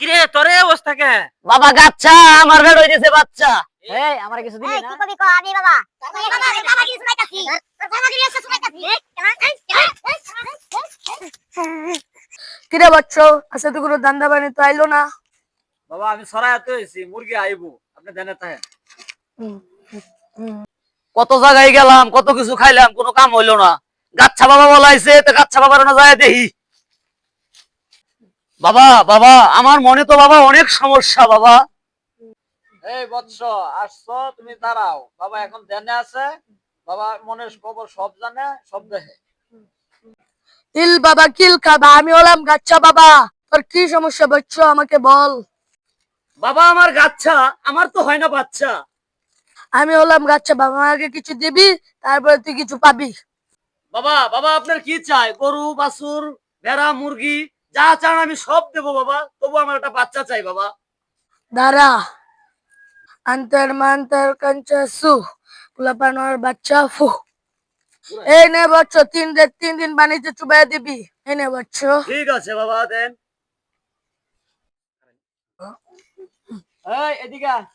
কিরে তোরে অবস্থা কে? বাবা গাচ্ছা আমার বেড হইতেছে বাচ্চা। এই আমার কিছু দিবি না? কি কবি ক আমি বাবা বাবা বাবা কি শুনাইতাছি বাবা কি শুনাইতাছি কিরে বাচ্চ আচ্ছা তো কোনো দান্দা বানি তো আইলো না? বাবা আমি সরাইতে হয়েছি মুরগি আইবো আপনি জানে থাকেন কত জায়গায় গেলাম কত কিছু খাইলাম কোনো কাম হইল না। গাচ্ছা বাবা বলাইছে তো গাচ্ছা বাবার না যায় দেখি। বাবা বাবা আমার মনে তো বাবা অনেক সমস্যা বাবা। এই বৎস আসছো তুমি দাঁড়াও। বাবা এখন ধ্যানে আছে। বাবা মনের খবর সব জানে সব দেখে। ইল বাবা কিল খাবা আমি হলাম গাচ্চা বাবা। তোর কি সমস্যা বাচ্চ আমাকে বল। বাবা আমার গাচ্ছা আমার তো হয় না বাচ্চা। আমি হলাম গাচ্চা বাবা আমাকে কিছু দিবি তারপরে তুই কিছু পাবি। বাবা বাবা আপনার কি চাই? গরু বাছুর ভেড়া মুরগি? যা চান আমি সব দেবো বাবা তবু আমার একটা বাচ্চা চাই বাবা। দাঁড়া। আন্তর মান্তর কঞ্চা সু কুলাপানোর বাচ্চা ফু। এই নে বচ্চ তিন দিন তিন দিন বানিতে চুবাই দিবি। এই নে বচ্চ। ঠিক আছে বাবা দেন। এই এদিকে আয়।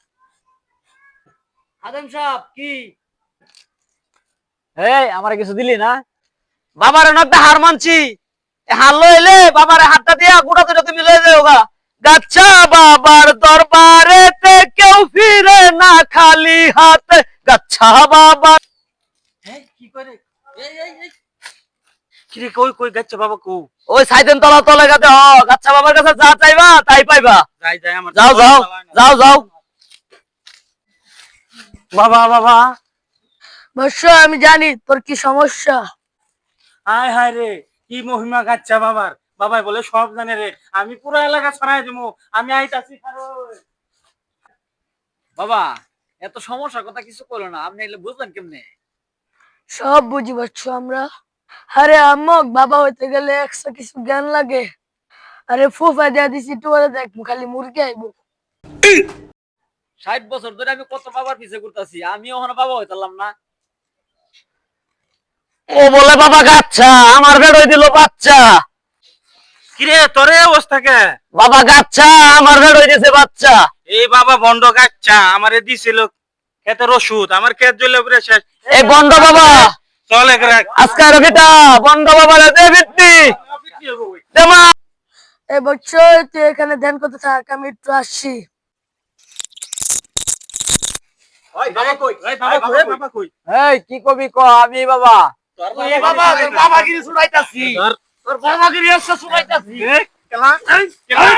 সাহেব কি? এই আমার কিছু দিলি না? বাবার একটা হার মানছি। এ হার লইলে বাবার হাতটা দিয়া গোটা দুটা তুমি লয়ে যাও গা গাচ্ছা বাবার দরবারে কেউ ফিরে না খালি হাতে। গাচ্ছা বাবা কি করে? এই এই এই। কিরে কই কই যাচ্ছে বাবা কো? ওই সাইদেন তলা তলে গাতে হ গাচ্ছা বাবার কাছে যা চাইবা তাই পাইবা। যাই যাই আমার যাও যাও যাও যাও। বাবা বাবা। আমি জানি তোর কি সমস্যা। হায় হায় রে। কি মহিমা গাচ্ছা বাবার? বাবাই বলে সব জানে রে আমি পুরো এলাকা ছড়াই দিমু আমি আইতাছি বাবা এত সমস্যার কথা কিছু করল না আপনি এগুলো বুঝলেন কেমনে? সব বুঝি বচ্চ আমরা। আরে আম্মক বাবা হইতে গেলে একশো কিছু জ্ঞান লাগে। আরে ফুফা দিয়া দিছি টুয়ারে দেখ খালি মুরগি আইবো। ষাট বছর ধরে আমি কত বাবার পিছে ঘুরতেছি আমিও ওখানে বাবা হইতাম না। ও বলে বাবা গাচ্ছা আমার বেড হই দিল বাচ্চা। কিরে তোরে অবস্থা কে? বাবা গাচ্ছা আমার বেড হইতেছে বাচ্চা। এই বাবা বন্ড গাচ্ছা আমারে দিছিল খেতের ওষুধ আমার খেত জ্বলে পুরে শেষ। এই বন্ড বাবা। চলে আজকে রবিটা বন্ড বাবা রে দে দেমা এই বচ্চ তুই এখানে ধ্যান করতে থাক আমি একটু আসছি। বাবা কই? এই বাবা কই বাবা কই? এই কি কবি ক আমি বাবা। বাবা তোর বাবা গিরি ছুড়াইতাছি তোর বাবা গিরি এসে ছুড়াইতাছি কেলা কেলা